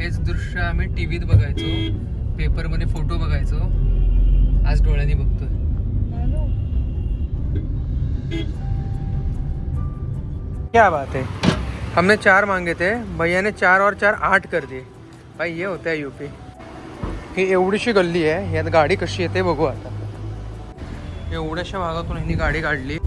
हेच दृश्य आम्ही टी व्हीत बघायचो. पेपरमध्ये फोटो बघायचो. आज डोळ्यांनी बघतोय. क्या बात है। हमने चार मांगे थे। भैया ने चार और चार आठ कर दिए। भाई ये होता है यूपी। ही एवढीशी गल्ली आहे यात गाडी कशी येते बघू आता। एवढ्याशा भागातून ह्यांनी गाडी काढली.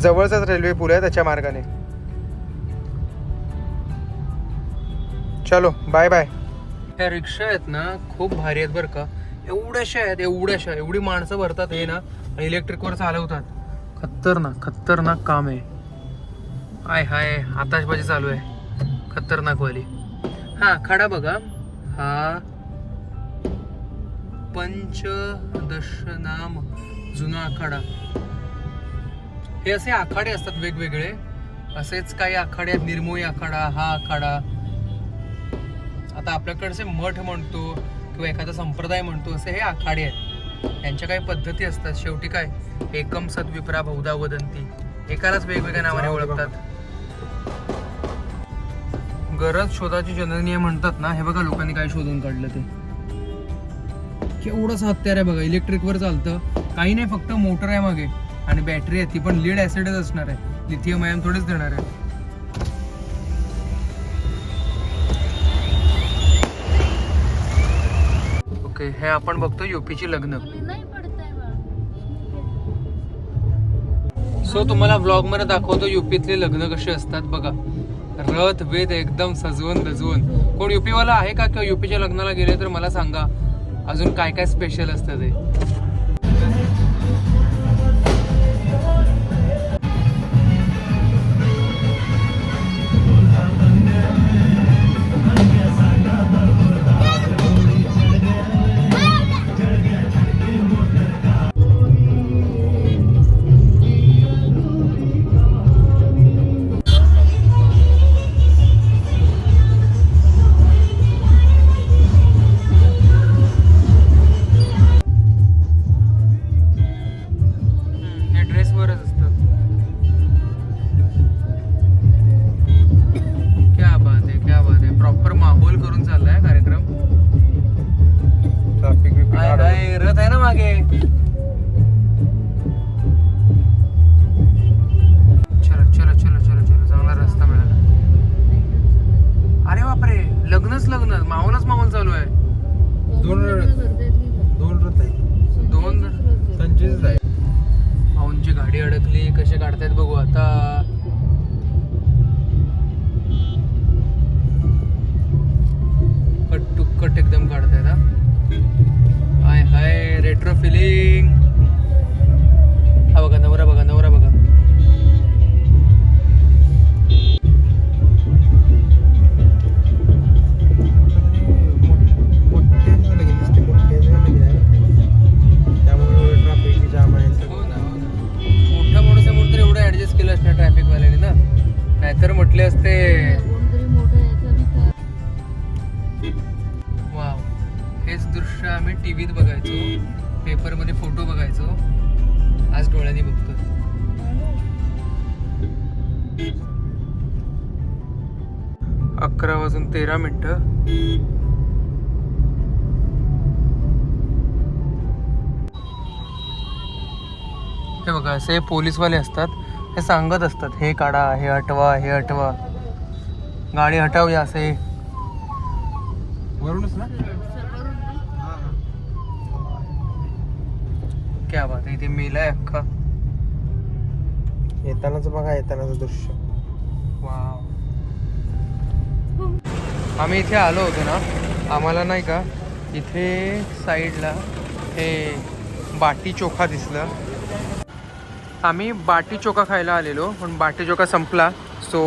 जवळचाच रेल्वे पूल आहे त्याच्या मार्गाने. चलो बाय बाय ह्या रिक्षा आहेत ना खूप भारी आहेत बरं का. एवढ्याशा आहेत एवढ्याशा. एवढी माणसं भरतात हे ना आणि इलेक्ट्रिकवर चालवतात. खतरनाक खतरनाक काम आहे. आय हाय आताशबाजी चालू आहे. खतरनाक वाली. हा खडा बघा. हा. पंचदशनाम जुना आखाडा हे असे आखाडे असतात वेगवेगळे. असेच काही आखाडे आहेत. निर्मोही आखाडा हा आखाडा. आता आपल्याकडचे मठ म्हणतो किंवा एखादा संप्रदाय म्हणतो असे हे आखाडे आहेत. यांच्या काही पद्धती असतात. शेवटी काय? एकम सद्विप्रा बहुधा वदंती. एकालाच वेगवेगळ्या नावाने ओळखतात. गरज शोधाची जननी आहे म्हणतात ना हे बघा लोकांनी काय शोधून काढलं ते. केवढंच हत्यार आहे बघा. इलेक्ट्रिकवर चालतं. काही नाही फक्त मोटर आहे मागे. आणि बॅटरी आहे ती पण लीड ऍसिडच असणार आहे. लिथियम आयन थोडेच देणार आहे. ओके हे आपण बघतो युपीची लग्न. सो तुम्हाला ब्लॉगमध्ये दाखवतो युपीतले लग्न कसे असतात बघा. रथ वेद एकदम सजवून दजवून. कोण युपीवाला आहे का किंवा युपीच्या लग्नाला गेले तर मला सांगा. अजून काय काय स्पेशल असतं ते? Yeah. Ah, तर फिलिंग हा बघा नवरा ट्रॅफिक नवरा ना. नाहीतर म्हटले असते. काय वाव हेच दृश्य आम्ही टी व्हीत बघायचो. पेपरमध्ये फोटो बघायचो. आज डोळ्यांनी बघतो अकरा वाजून तेरा मिनटं. हे बघा असे पोलीसवाले असतात. हे सांगत असतात हे काढा हे हटवा हे हटवा. गाडी हटवूया असे. वरूनच ना सरवरून ना क्या बात आहे इथे मेलाय अख्खा. येतानाच बघा येतानाच दृश्य. वाव. आम्ही इथे आलो होतो ना आम्हाला नाही का इथे साईडला हे बाटी चोखा दिसलं. आम्ही बाटी चोखा खायला आलेलो पण बाटी चोखा संपला. सो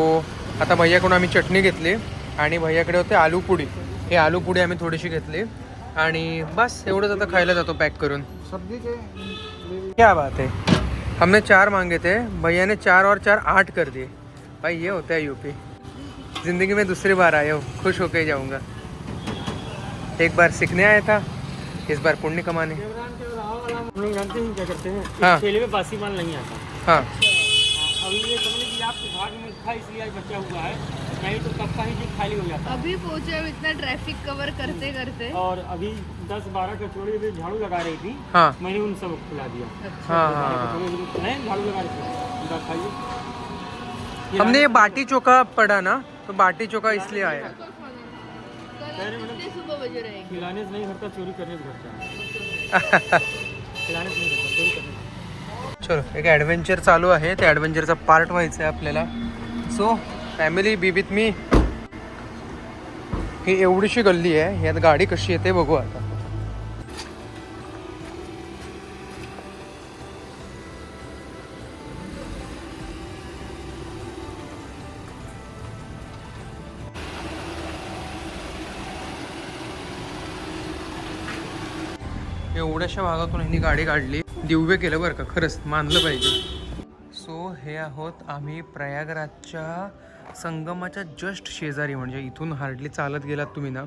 आता भैयाकडून आम्ही चटणी घेतली आणि भैयाकडे होते आलू पुडी. हे आलू पुडी आम्ही थोडीशी घेतली. आणि बस एवढंच आता खायला जातो पॅक करून. क्या बात है हमने चार मांगे थे भैया ने चार और चार आठ कर दिए. भाई ये होता है यूपी. ज़िंदगी में दूसरी बार आए हो खुश होके ही जाऊँगा. एक बार सीखने आया था इस बार पुण्य कमाने. हम लोग जानते हैं क्या करते हैं? हाँ। ठेले में बासी माल नहीं आता। हाँ. अभी ये समझ लीजिए आपके भाग में था इसलिए बचा हुआ है। नहीं तो कब का ही चीज खाली हो जाता अभी पहुंचे हम इतना ट्रैफिक कवर करते करते। और अभी दस बारह कचौड़ी अभी झाड़ू लगा रही थी। हाँ। मैंने उन सब खिला दिया। अच्छा। हाँ हाँ झाड़ू लगा रही थी। हमने ये बाटी चोखा पढ़ा ना तो बाटी चोखा इसलिए आया। कल कितने सुबह बजे रहेंगे? खिलाने से नहीं घरता चोरी करने से है खिलाने से नहीं घरता चोरी करने चलो एक ॲडव्हेंचर चालू आहे. त्या ॲडव्हेंचरचा पार्ट व्हायचा आहे आपल्याला. So family be with me ही एवढीशी गल्ली आहे. यात गाडी कशी येते बघू आता. एवढ्याशा भागातून ह्यांनी गाडी काढली. दिव्य केलं बरं का. खरंच मानलं पाहिजे. सो हे आहोत आम्ही प्रयागराजच्या संगमाच्या जस्ट शेजारी म्हणजे इथून हार्डली चालत गेलात तुम्ही ना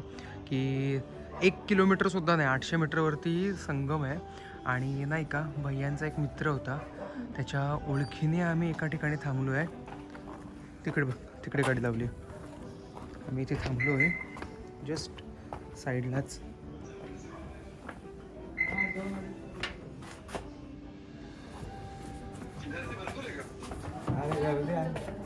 की एक किलोमीटरसुद्धा नाही आठशे मीटरवरती संगम आहे. आणि नाही का भैयांचा एक मित्र होता त्याच्या ओळखीने आम्ही एका ठिकाणी थांबलो आहे तिकडे बघ तिकडे गाडी लावली. आम्ही इथे थांबलो आहे जस्ट साईडलाच. अरे